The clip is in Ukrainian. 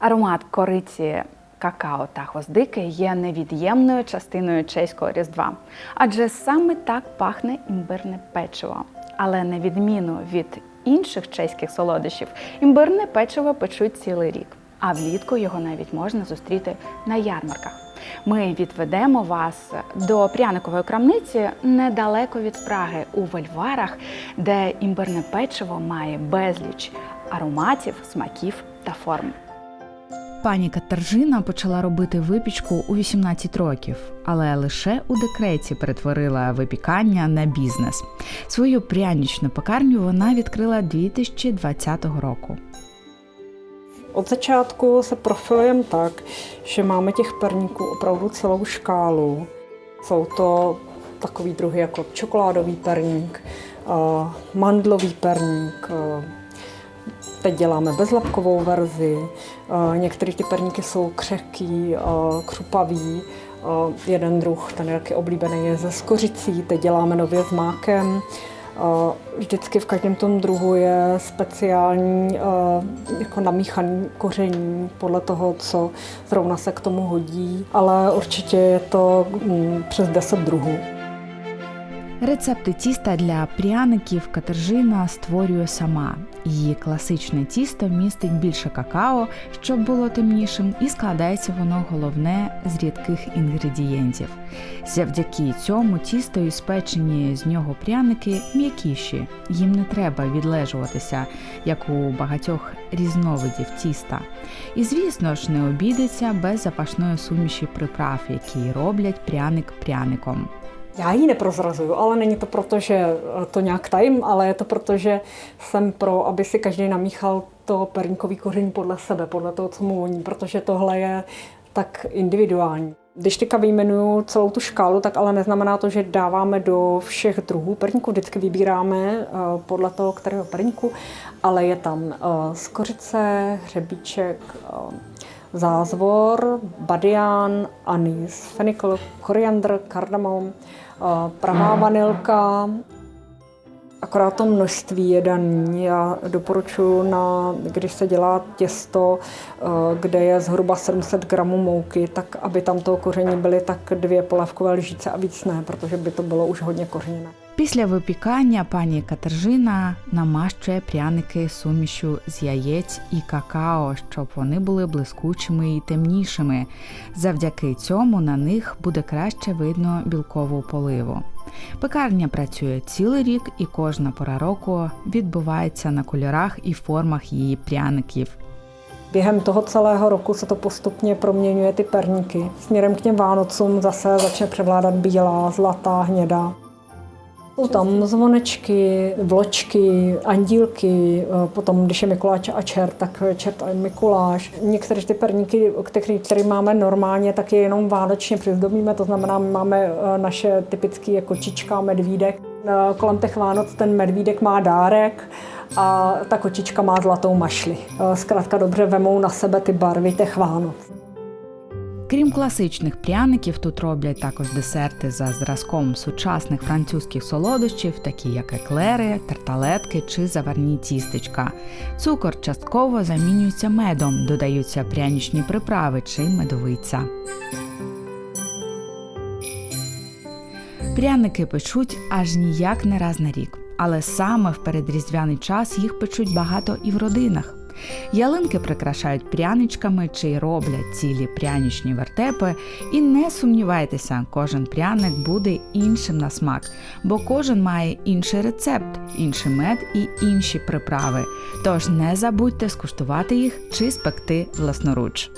Аромат кориці, какао та гвоздики є невід'ємною частиною чеського різдва, адже саме так пахне імбирне печиво. Але на відміну від інших чеських солодощів, імбирне печиво печуть цілий рік, а влітку його навіть можна зустріти на ярмарках. Ми відведемо вас до пряникової крамниці недалеко від Праги у Вольварах, де імбирне печиво має безліч ароматів, смаків та форм. Пані Катержина почала робити випічку у 18 років, але лише у декреті перетворила випікання на бізнес. Свою прянічну пекарню вона відкрила 2020 року. Od začátku se profilujeme tak, že máme těch perníků opravdu celou škálu. Jsou to takový druhy jako čokoládový perník, mandlový perník, teď děláme bezlapkovou verzi, eh, některé ty perníky jsou křehký, eh, křupavý, eh, jeden druh, ten je taky oblíbený, je ze skořicí, teď děláme nově s mákem. Vždycky v každém tom druhu je speciální jako namíchaný koření podle toho, co zrovna se k tomu hodí, ale určitě je to mm, přes 10 druhů. Рецепти тіста для пряників Катержина створює сама. Її класичне тісто містить більше какао, щоб було темнішим, і складається воно головне з рідких інгредієнтів. Завдяки цьому тісто і спечені з нього пряники м'якіші. Їм не треба відлежуватися, як у багатьох різновидів тіста. І звісно ж, не обійдеться без запашної суміші приправ, які роблять пряник пряником. Já ji neprozrazuju, ale není to proto, že eh, to nějak tajím, ale je to proto, že jsem pro, aby si každý namíchal to perníkový koření podle sebe, podle toho, co mu voní, protože tohle je tak individuální. Když teďka vyjmenuju celou tu škálu, tak ale neznamená to, že dáváme do všech druhů perníku. Vždycky vybíráme eh, podle toho, kterého perníku, ale je tam eh, skořice, hřebíček, zázvor, badián, anýs, fenikl, koriandr, kardamom, eh, pravá vanilka, Akorát to množství je daný. Já doporučuji, na, když se dělá těsto, eh, kde je zhruba 700 gramů mouky, tak aby tam toho koření byly tak dvě polévkové lžíce a víc ne, protože by to bylo už hodně kořeněné. Після випікання пані Катержина намащує пряники сумішю з яєць і какао, щоб вони були блискучими і темнішими. Завдяки цьому на них буде краще видно білкову поливу. Пекарня працює цілий рік, і кожна пора року відбувається на кольорах і формах її пряників. Během toho celého roku se to postupně proměňuje ty perníky. Směrem k těm Vánocům zase začne převládat bílá, zlatá, hnědá. Jsou tam zvonečky, vločky, andílky, eh, potom když je Mikuláš a čert, tak čert a Mikuláš. Některé ty perníky, které, které máme normálně, tak je jenom vánočně přizdobíme, to znamená, my máme eh, naše typické jako kočička, medvídek. Kolem těch Vánoc ten medvídek má dárek a ta kočička má zlatou mašli. Eh, Zkrátka dobře vemou na sebe ty barvy těch Vánoc. Крім класичних пряників, тут роблять також десерти за зразком сучасних французьких солодощів, такі як еклери, тарталетки чи заварні тістечка. Цукор частково замінюється медом, додаються прянічні приправи чи медовиця. Пряники печуть аж ніяк не раз на рік, але саме в передріздвяний час їх печуть багато і в родинах. Ялинки прикрашають пряничками чи роблять цілі прянічні вертепи. І не сумнівайтеся, кожен пряник буде іншим на смак, бо кожен має інший рецепт, інший мед і інші приправи. Тож не забудьте скуштувати їх чи спекти власноруч.